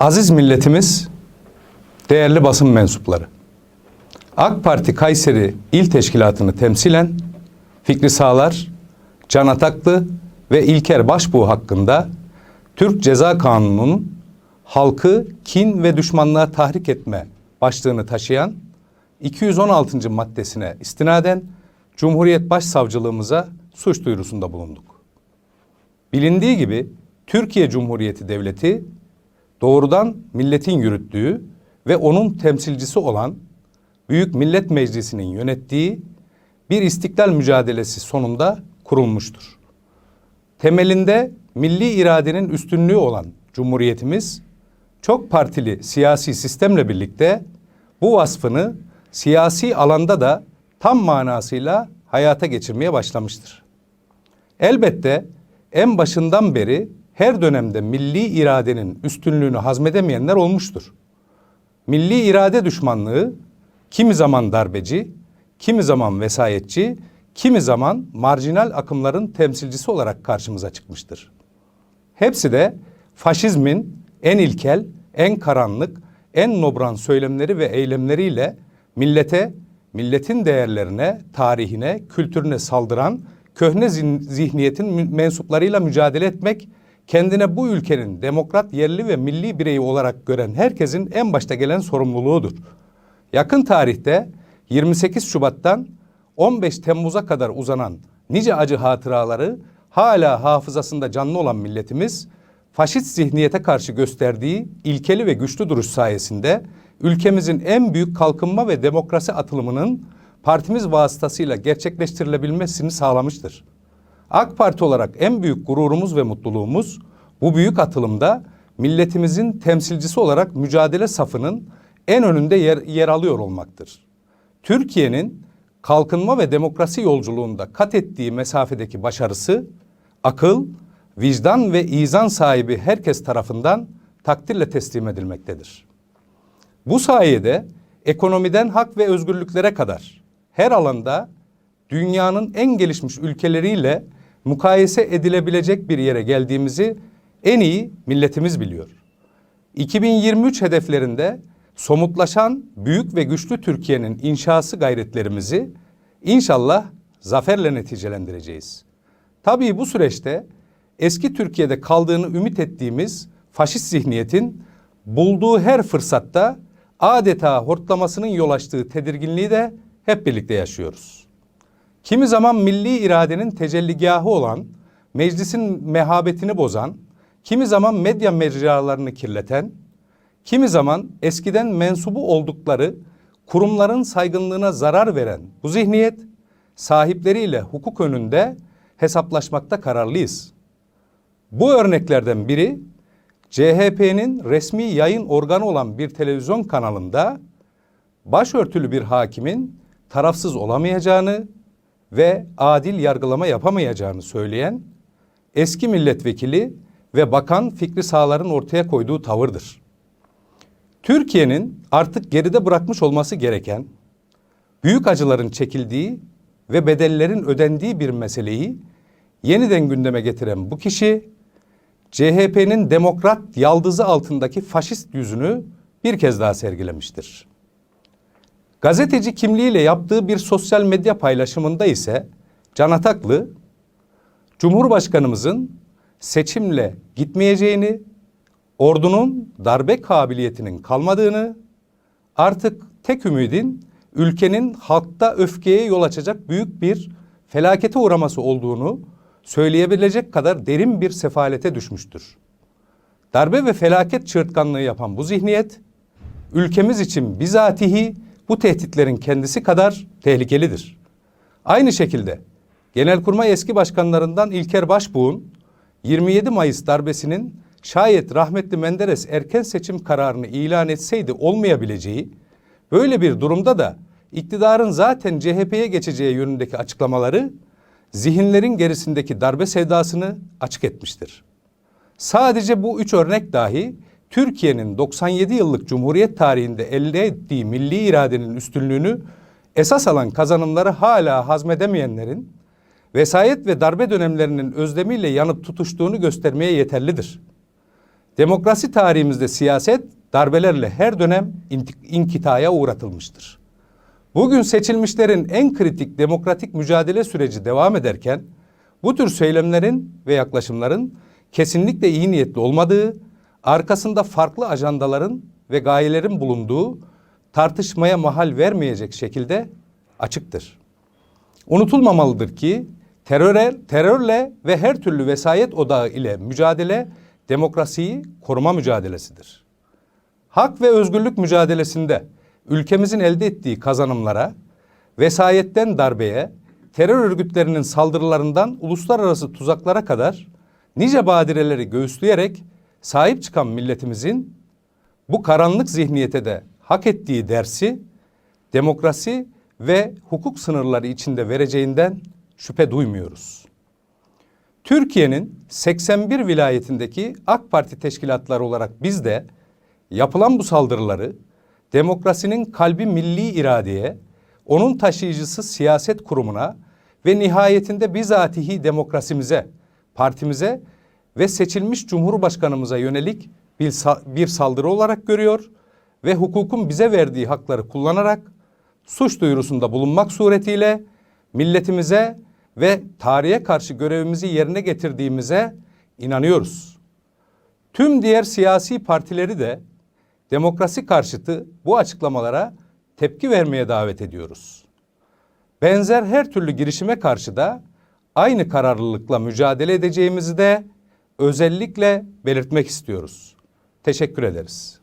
Aziz milletimiz, değerli basın mensupları. AK Parti Kayseri İl Teşkilatı'nı temsilen Fikri Sağlar, Can Ataklı ve İlker Başbuğ hakkında Türk Ceza Kanunu'nun halkı kin ve düşmanlığa tahrik etme başlığını taşıyan 216. maddesine istinaden Cumhuriyet Başsavcılığımıza suç duyurusunda bulunduk. Bilindiği gibi Türkiye Cumhuriyeti Devleti doğrudan milletin yürüttüğü ve onun temsilcisi olan Büyük Millet Meclisi'nin yönettiği bir istiklal mücadelesi sonunda kurulmuştur. Temelinde milli iradenin üstünlüğü olan Cumhuriyetimiz çok partili siyasi sistemle birlikte bu vasfını siyasi alanda da tam manasıyla hayata geçirmeye başlamıştır. Elbette en başından beri her dönemde milli iradenin üstünlüğünü hazmedemeyenler olmuştur. Milli irade düşmanlığı kimi zaman darbeci, kimi zaman vesayetçi, kimi zaman marjinal akımların temsilcisi olarak karşımıza çıkmıştır. Hepsi de faşizmin en ilkel, en karanlık, en nobran söylemleri ve eylemleriyle millete, milletin değerlerine, tarihine, kültürüne saldıran köhne zihniyetin mensuplarıyla mücadele etmek, kendine bu ülkenin demokrat, yerli ve milli bireyi olarak gören herkesin en başta gelen sorumluluğudur. Yakın tarihte 28 Şubat'tan 15 Temmuz'a kadar uzanan nice acı hatıraları hala hafızasında canlı olan milletimiz faşist zihniyete karşı gösterdiği ilkeli ve güçlü duruş sayesinde ülkemizin en büyük kalkınma ve demokrasi atılımının partimiz vasıtasıyla gerçekleştirilebilmesini sağlamıştır. AK Parti olarak en büyük gururumuz ve mutluluğumuz bu büyük atılımda milletimizin temsilcisi olarak mücadele safının en önünde yer, yer alıyor olmaktır. Türkiye'nin kalkınma ve demokrasi yolculuğunda kat ettiği mesafedeki başarısı akıl, vicdan ve izan sahibi herkes tarafından takdirle teslim edilmektedir. Bu sayede ekonomiden hak ve özgürlüklere kadar her alanda dünyanın en gelişmiş ülkeleriyle mukayese edilebilecek bir yere geldiğimizi en iyi milletimiz biliyor. 2023 hedeflerinde somutlaşan büyük ve güçlü Türkiye'nin inşası gayretlerimizi inşallah zaferle neticelendireceğiz. Tabii bu süreçte eski Türkiye'de kaldığını ümit ettiğimiz faşist zihniyetin bulduğu her fırsatta adeta hortlamasının yol açtığı tedirginliği de hep birlikte yaşıyoruz. Kimi zaman milli iradenin tecelligahı olan, meclisin mehabetini bozan, kimi zaman medya mecralarını kirleten, kimi zaman eskiden mensubu oldukları kurumların saygınlığına zarar veren bu zihniyet sahipleriyle hukuk önünde hesaplaşmakta kararlıyız. Bu örneklerden biri CHP'nin resmi yayın organı olan bir televizyon kanalında başörtülü bir hakimin tarafsız olamayacağını ve adil yargılama yapamayacağını söyleyen eski milletvekili ve bakan Fikri Sağlar'ın ortaya koyduğu tavırdır. Türkiye'nin artık geride bırakmış olması gereken büyük acıların çekildiği ve bedellerin ödendiği bir meseleyi yeniden gündeme getiren bu kişi CHP'nin demokrat yaldızı altındaki faşist yüzünü bir kez daha sergilemiştir. Gazeteci kimliğiyle yaptığı bir sosyal medya paylaşımında ise Can Ataklı, Cumhurbaşkanımızın seçimle gitmeyeceğini, ordunun darbe kabiliyetinin kalmadığını, artık tek ümidin ülkenin halkta öfkeye yol açacak büyük bir felakete uğraması olduğunu söyleyebilecek kadar derin bir sefalete düşmüştür. Darbe ve felaket çığırtkanlığı yapan bu zihniyet, ülkemiz için bizatihi bu tehditlerin kendisi kadar tehlikelidir. Aynı şekilde Genelkurmay eski başkanlarından İlker Başbuğ'un 27 Mayıs darbesinin şayet rahmetli Menderes erken seçim kararını ilan etseydi olmayabileceği, böyle bir durumda da iktidarın zaten CHP'ye geçeceği yönündeki açıklamaları zihinlerin gerisindeki darbe sevdasını açık etmiştir. Sadece bu üç örnek dahi Türkiye'nin 97 yıllık Cumhuriyet tarihinde elde ettiği milli iradenin üstünlüğünü esas alan kazanımları hala hazmedemeyenlerin vesayet ve darbe dönemlerinin özlemiyle yanıp tutuştuğunu göstermeye yeterlidir. Demokrasi tarihimizde siyaset darbelerle her dönem inkitaya uğratılmıştır. Bugün seçilmişlerin en kritik demokratik mücadele süreci devam ederken bu tür söylemlerin ve yaklaşımların kesinlikle iyi niyetli olmadığı, arkasında farklı ajandaların ve gayelerin bulunduğu tartışmaya mahal vermeyecek şekilde açıktır. Unutulmamalıdır ki teröre, terörle ve her türlü vesayet odağı ile mücadele demokrasiyi koruma mücadelesidir. Hak ve özgürlük mücadelesinde ülkemizin elde ettiği kazanımlara, vesayetten darbeye, terör örgütlerinin saldırılarından uluslararası tuzaklara kadar nice badireleri göğüsleyerek sahip çıkan milletimizin bu karanlık zihniyete de hak ettiği dersi demokrasi ve hukuk sınırları içinde vereceğinden şüphe duymuyoruz. Türkiye'nin 81 vilayetindeki AK Parti teşkilatları olarak biz de yapılan bu saldırıları demokrasinin kalbi milli iradeye, onun taşıyıcısı siyaset kurumuna ve nihayetinde bizatihi demokrasimize, partimize ve seçilmiş cumhurbaşkanımıza yönelik bir, sa- bir saldırı olarak görüyor ve hukukun bize verdiği hakları kullanarak suç duyurusunda bulunmak suretiyle milletimize ve tarihe karşı görevimizi yerine getirdiğimize inanıyoruz. Tüm diğer siyasi partileri de demokrasi karşıtı bu açıklamalara tepki vermeye davet ediyoruz. Benzer her türlü girişime karşı da aynı kararlılıkla mücadele edeceğimizi de özellikle belirtmek istiyoruz. Teşekkür ederiz.